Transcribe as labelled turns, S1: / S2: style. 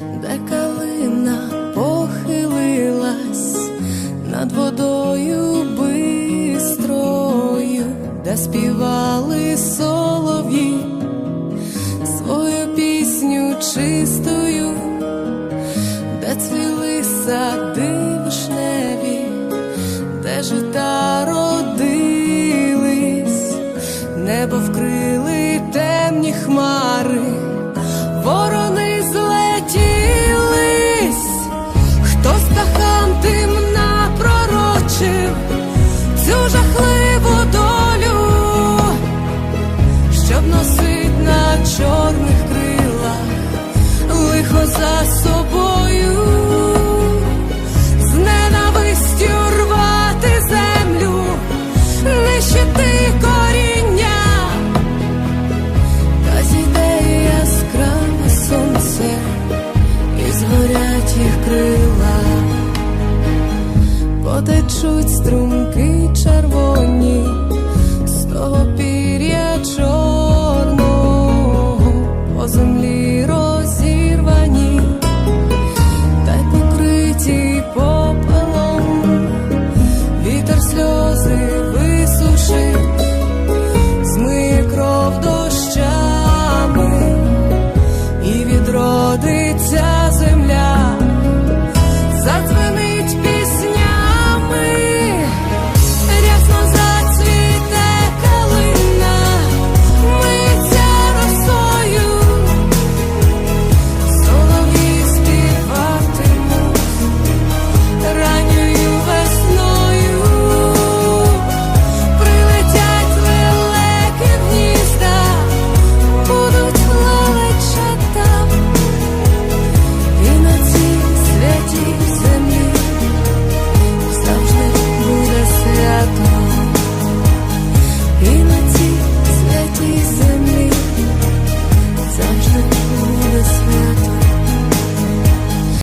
S1: де калина похилилась над водою бистрою, де співали солов'ї свою пісню чистою, де цвіли сади вишневі, де жита родились, небо вкрили за собою, з рвати землю, нищити коріння, та зійде сонце і згорять їх крила, потечуть струмки червоні сльози висуши, змиє кров дощами і відродить.